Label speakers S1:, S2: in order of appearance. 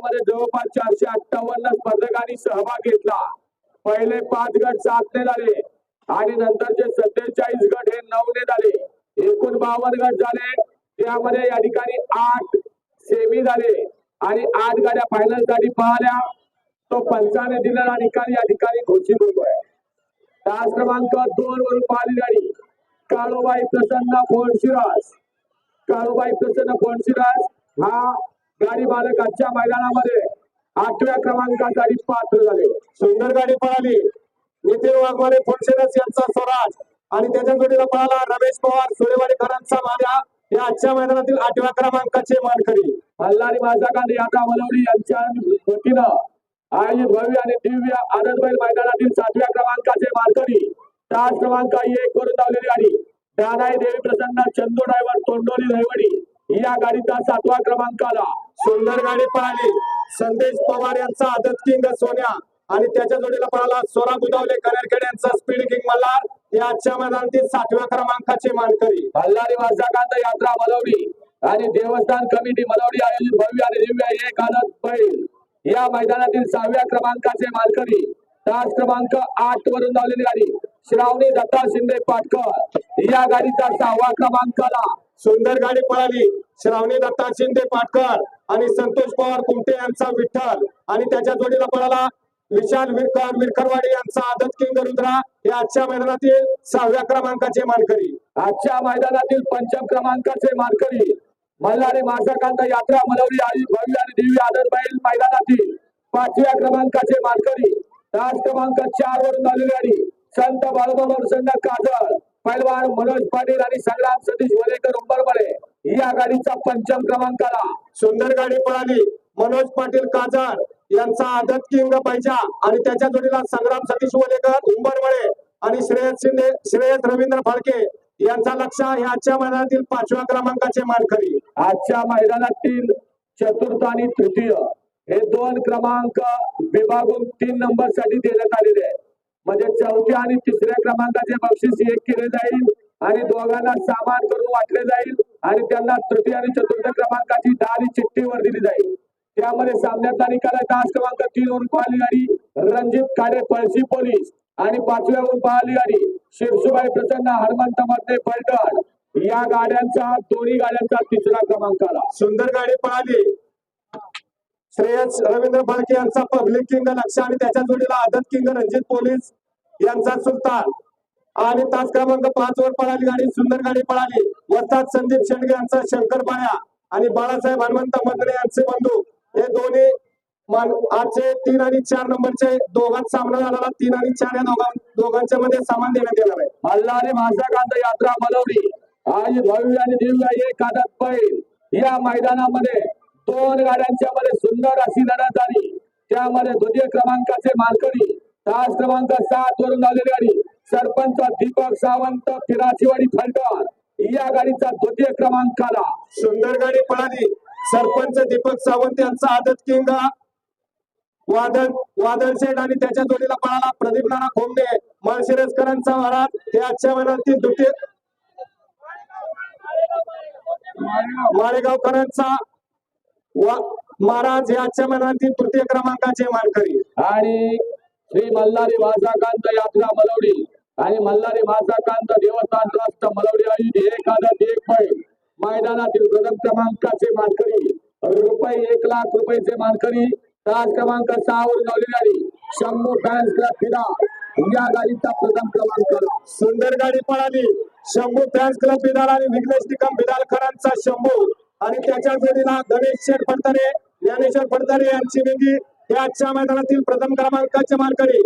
S1: यामध्ये जवळपास चारशे अठ्ठावन्न स्पर्धकांनी सहभाग घेतला. पहिले पाच गट सातने झाले आणि नंतरचे सत्तेचाळीस गट हे नऊने झाले. एकूण बावन्न गट झाले. त्यामध्ये या ठिकाणी आठ सेमी झाले आणि आठ गाड्या फायनलसाठी पळाल्या तो पंचाने दिलेला निकाल या ठिकाणी घोषित होतोय. तास क्रमांक दोन वरून पाहिली गाडी. काळूबाई प्रसन्न फोनशिरास काळूबाई प्रसन्न फोनशिरास हा गाडी मालक आजच्या मैदानामध्ये आठव्या क्रमांकासाठी पात्र झाले.
S2: सुंदर गाडी पळाली. नितीन वाघमारे फुलशेरस यांचा स्वराज. आणि त्याच्या जोडीला पळाला रमेश पवार सुळेवाडीकरांचा माझ्या या आजच्या मैदानातील आठव्या क्रमांकाचे मानकरी.
S1: मल्हारी मासाकांत यात्रा मलवडी यांच्या वतीनं आयोजित भव्य आणि दिव्य आनंदबैल मैदानातील सातव्या क्रमांकाचे मानकरी. तास क्रमांक एक करून धावलेली गाडी. दानाई देवी प्रसन्न चंदू ड्रायव्हर तोंडोली दैवडी या गाडीचा सातवा क्रमांक आला.
S2: सुंदर गाडी पळाली संदेश पवार यांचा आदत किंग सोन्या आणि त्याच्या जोडीला पळाला सोरा बुदावले कनेरखेड यांचा स्पीड किंग मल्हार. या आजच्या मैदानातील सातव्या क्रमांकाचे मानकरी.
S1: मल्हारी मासाकांत यात्रा मलवडी आणि देवस्थान कमिटी मलवडी आयोजित भव्य आणि दिव्य एक आदत बैल. या मैदानातील सहाव्या क्रमांकाचे मानकरी. तास क्रमांक आठ वरून लावलेली गाडी. श्रावणी दत्ता शिंदे पाटकर. या गाडीचा सहावा क्रमांक आला
S2: सुंदर गाडी पळाली. श्रावणी दत्ता शिंदे पाटकर आणि संतोष पवार कुमटे यांचा विठ्ठल. आणि त्याच्या जोडीला पळाला विशाल विरकर विरकरवाडी यांचा आदत किंग रुद्रा. हे आजच्या मैदानातील सहाव्या क्रमांकाचे मानकरी.
S1: आजच्या मैदानातील पंचम क्रमांकाचे मानकरी मल्हारी मासाकांत यात्रा मनवली आई भव्य आणि दिव्य आदर बैल मैदानातील पाचव्या क्रमांकाचे मानकरी. तास क्रमांक चार वरून झालेली गाडी संत बाळूबाबा प्रसन्न काजळ. पैलवान मनोज पाटील आणि संग्राम सतीश वरेकर उंबरमळे या गाडीचा पंचम क्रमांक आला.
S2: सुंदर गाडी पळाली. मनोज पाटील काजळ यांचा आदत किंग पाहिजा आणि त्याच्या जोडीला संग्राम सतीश वलेकर उंबरमळे आणि श्रेयस शिंदे श्रेयस रवींद्र फाळके यांचा लक्ष हे आजच्या मैदानातील पाचव्या क्रमांकाचे मानकरी.
S1: आजच्या मैदानातील चतुर्थ आणि तृतीय हे दोन क्रमांक विभागून तीन नंबरसाठी देण्यात आलेले आहे म्हणजे चौथ्या आणि तिसऱ्या क्रमांकाचे बक्षीस एक केले जाईल आणि दोघांना सामान करून वाटले जाईल आणि त्यांना तृतीय आणि चतुर्थ क्रमांकाची दहा चिठ्ठीवर दिली जाईल. त्यामध्ये सामन्याचा निकाल आहे. तास क्रमांक तीन वरून पाहिली गाडी रणजित काडे पळशी पोलीस. आणि पाचव्यावरून पाहिली गाडी शिरसुबाई प्रसन्न हनुमंत मध्ये पलटण या गाड्यांचा दोन्ही गाड्यांचा तिसरा क्रमांक आला.
S2: सुंदर गाडी पळाली श्रेयस रवींद्र फाळके यांचा पब्लिक किंग लक्ष आणि त्याच्या जोडीला आदत किंग रणजित पोलीस. यांचा सुलतान आणि तास क्रमांक पाच वर पळाली गाडी सुंदर गाडी पळाली. वरतात संदीप शेंडगे यांचा शंकर पाळ्या आणि बाळासाहेब हनुमंत मदने यांचे बंधू. हे दोन्ही आजचे तीन आणि चार नंबरचे दोघांत सामना झाला तीन आणि चार या दोघां दोघांच्या मध्ये सामान देण्यात येणार आहे.
S1: मल्हारी मासाकांत यात्रा बनवली आज भव्य आणि दिव्य एक आदत पैल या मैदानामध्ये दोन गाड्यांच्या मध्ये सुंदर अशी लढत झाली. त्यामध्ये द्वितीय क्रमांकाचे मालकरी तास क्रमांक सात वरून आलेली गाडी. सरपंच दीपक सावंत पिराचीवाडी फलटण. या गाडीचा द्वितीय क्रमांक आला
S2: सुंदर गाडी पळाली. सरपंच दीपक सावंत यांचा आदत किंग. वादळ वादळ शेठ आणि त्याच्या जोडीला पळाला प्रदीप नाना खोमणे. माळशिरसकरांचा महाराज हे आजच्या महिन्यातील द्वितीय माळेगावकरांचा महाराज हे आजच्या महिन्यातील तृतीय क्रमांकाचे मानकरी.
S1: आणि श्री मल्हारी भाषाकांत यात्रा मलवडी आणि मल्हारी भाषाकांत देवस्थान ट्रस्ट मलवडी आयोजित एक आदत एक पै. मैदानातील प्रथम क्रमांकाचे मानकरी रुपये एक लाख रुपयाचे मानकरी तास क्रमांक सहा वर लावली गाडी. शंभू फॅन्स क्लब फिदा. या गाडीचा प्रथम क्रमांक.
S2: सुंदर गाडी पळाली. शंभू फॅन्स क्लब फिदार आणि विघ्नेश निकम बिदालकरांचा शंभू. आणि त्याच्या जोडीला गणेश शेठ फडतरे ज्ञानेश्वर फडतरे यांची वेगळी या आजच्या मैदानातील प्रथम क्रमांकाचे मानकरी